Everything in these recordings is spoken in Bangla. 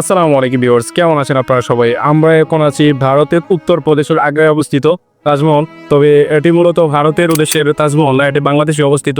আসসালামু আলাইকুম ভিউয়ার্স, কেমন আছেন আপনারা সবাই? আমরা এখন আছি ভারতের উত্তর প্রদেশের আগ্রায় অবস্থিত তাজমহল। তবে এটি মূলত ভারতের উদ্দেশ্যের তাজমহল না এটি বাংলাদেশে অবস্থিত।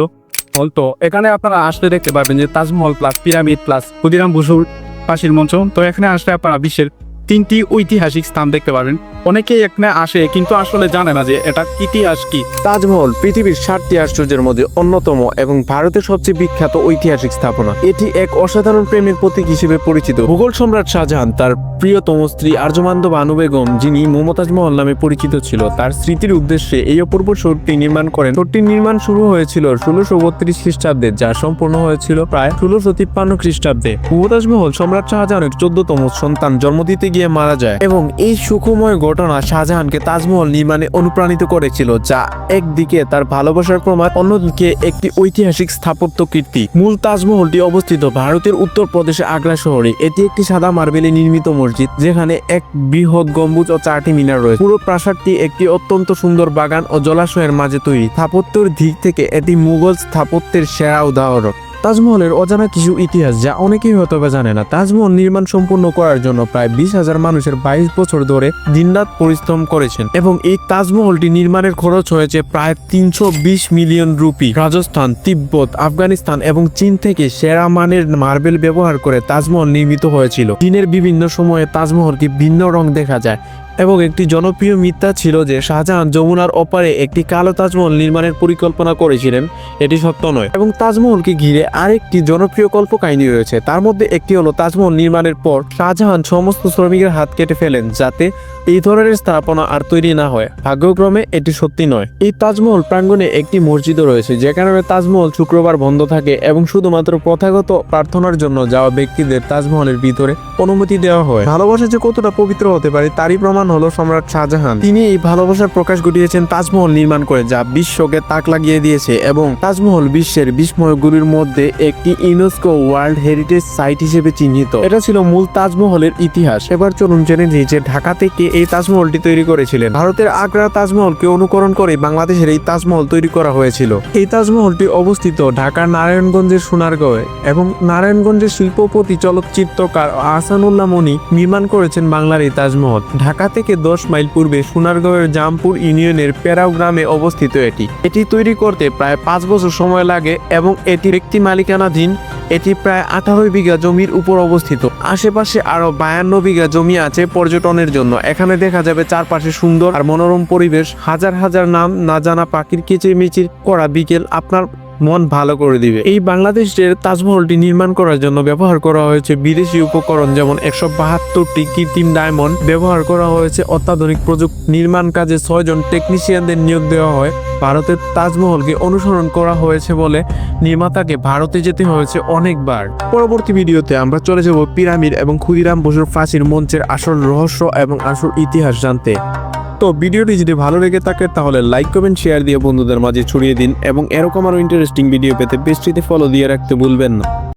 হল তো এখানে আপনারা আসলে দেখতে পারবেন যে Taj Mahal plus pyramid plus Khudiram বসুর পাশের মঞ্চ। তো এখানে আসলে আপনারা বিশ্বের তিনটি ঐতিহাসিক স্থান দেখতে পারবেন। অনেকেই এখানে আসে কিন্তু আসলে জানে না যে এটা ইতিহাস কি। তাজমহল পৃথিবীর সাতটি আশ্চর্যের মধ্যে অন্যতম এবং ভারতের সবচেয়ে বিখ্যাত ঐতিহাসিক স্থাপনা। এটি এক অসাধারণ প্রেমের প্রতীক হিসেবে পরিচিত। মুঘল সম্রাট শাহজাহান তার প্রিয়তম স্ত্রী আর্যমান্দ বানু বেগম যিনি মমতাজ মহল নামে পরিচিত ছিল তার স্মৃতির উদ্দেশ্যে এই অপূর্ব শহরটি নির্মাণ করেন। শহরটির নির্মাণ শুরু হয়েছিল ষোলোশো বত্রিশ খ্রিস্টাব্দে যা সম্পূর্ণ হয়েছিল প্রায় ষোলোশো তিপ্পান্ন খ্রিস্টাব্দে। মমতাজ মহল সম্রাট শাহজাহানের চোদ্দতম সন্তান জন্ম দিতে গিয়ে মারা যায়। এবং এই সুখময় ঘটনা শাহজাহানকে তাজমহল নির্মাণে অনুপ্রাণিত করেছিল, যা একদিকে তার ভালোবাসার প্রমাণ, অন্যদিকে একটি ঐতিহাসিক স্থাপত্য কীর্তি। মূল তাজমহলটি অবস্থিত ভারতের উত্তর প্রদেশে আগ্রা শহরে। এটি একটি সাদা মার্বেলে নির্মিত মসজিদ, যেখানে এক বৃহৎ গম্বুজ ও চারটি মিনার রয়েছে। পুরো প্রাসাদটি একটি অত্যন্ত সুন্দর বাগান ও জলাশয়ের মাঝে তৈরি। স্থাপত্যের দিক থেকে এটি মুঘল স্থাপত্যের সেরা উদাহরণ। তাজমহলের অজানা কিছু ইতিহাস যা অনেকেই হয়তো বা জানে না। তাজমহল নির্মাণ সম্পূর্ণ করার জন্য প্রায় বিশ হাজার মানুষের বাইশ বছর ধরে দিনরাত পরিশ্রম করেছেন এবং এই তাজমহলটি নির্মাণের খরচ হয়েছে প্রায় তিনশো বিশ মিলিয়ন রুপি। রাজস্থান, তিব্বত, আফগানিস্তান এবং চীন থেকে সেরা মানের মার্বেল ব্যবহার করে তাজমহল নির্মিত হয়েছিল। দিনের বিভিন্ন সময়ে তাজমহলটি ভিন্ন রং দেখা যায়। এবং একটি জনপ্রিয় মিথ্যা ছিল যে শাহজাহান যমুনার ওপারে একটি কালো তাজমহল নির্মাণের পরিকল্পনা করেছিলেন, এটি সত্য নয়। এবং তাজমহলকে ঘিরে আরেকটি জনপ্রিয় কল্পকাহিনী রয়েছে। তার মধ্যে একটি হলো তাজমহল নির্মাণের পর শাহজাহান সমস্ত শ্রমিকের হাত কেটে ফেলেন যাতে এই ধরনের স্থাপনা আর তৈরি না হয়। ভাগ্যক্রমে এটি সত্যি নয়। এই তাজমহল প্রাঙ্গণে একটি মসজিদও রয়েছে, যে কারণে তাজমহল শুক্রবার বন্ধ থাকে এবং শুধুমাত্র প্রথাগত প্রার্থনার জন্য যাওয়া ব্যক্তিদের তাজমহলের ভিতরে অনুমতি দেওয়া হয়। ভালোবাসা যে কতটা পবিত্র হতে পারে, তারই প্রমাণ হলো সম্রাট শাহজাহান। তিনি এই ভালোবাসার প্রকাশ ঘটিয়েছেন তাজমহল নির্মাণ করে, যা বিশ্বকে তাক লাগিয়ে দিয়েছে এবং তাজমহল বিশ্বের বিস্ময়গুলির মধ্যে একটি ইউনেস্কো ওয়ার্ল্ড হেরিটেজ সাইট হিসেবে চিহ্নিত। এটা ছিল মূল তাজমহলের ইতিহাস। এবার চলুন জেনে নিই যে ঢাকা থেকে এই তাজমহলটি তৈরি করেছিলেন। ভারতের আগ্রা তাজমহলকে অনুকরণ করে বাংলাদেশের এই তাজমহল তৈরি করা হয়েছিল। এই তাজমহলটি অবস্থিত ঢাকার নারায়ণগঞ্জের সোনারগাঁওয়ে এবং নারায়ণগঞ্জের শিল্পপতি চলচ্চিত্রকার আহসানুল্লাহ মনি নির্মাণ করেছেন বাংলার এই তাজমহল। ঢাকা থেকে দশ মাইল পূর্বে সোনারগাঁওয়ের জামপুর ইউনিয়নের পেরাও গ্রামে অবস্থিত এটি। এটি তৈরি করতে প্রায় পাঁচ বছর সময় লাগে এবং এটি ব্যক্তি মালিকানাধীন, এটি প্রায় আঠারো বিঘা জমির উপর অবস্থিত। আশেপাশে আরও বায়ান্ন বিঘা জমি আছে পর্যটনের জন্য। এখানে দেখা যাবে চারপাশে সুন্দর আর মনোরম পরিবেশ, হাজার হাজার নাম না জানা পাখির কিচিরমিচির করা বিকেল আপনার মন ভালো করে দিবে। এই বাংলাদেশের তাজমহলটি নির্মাণ করার জন্য ব্যবহার করা হয়েছে বিদেশি উপকরণ যেমন একশো বাহাত্তরটি কৃত্রিম ডায়মন্ড, ব্যবহার করা হয়েছে অত্যাধুনিক প্রযুক্তি নির্মাণ কাজে ছয়জন টেকনিশিয়ানদের নিয়োগ দেওয়া হয়। ভারতের তাজমহলকে অনুসরণ করা হয়েছে বলে নির্মাতাকে ভারতে যেতে হয়েছে অনেকবার। পরবর্তী ভিডিওতে আমরা চলে যাব পিরামিড এবং ক্ষুদিরাম বসুর ফাঁসির মঞ্চের আসল রহস্য এবং আসল ইতিহাস জানতে। তো ভিডিওটি যদি ভালো লেগে থাকে, তাহলে লাইক কমেন্ট শেয়ার দিয়ে বন্ধুদের মাঝে ছড়িয়ে দিন এবং এরকম আরও ইন্টারেস্টিং ভিডিও পেতে পেজটিতে ফলো দিয়ে রাখতে ভুলবেন না।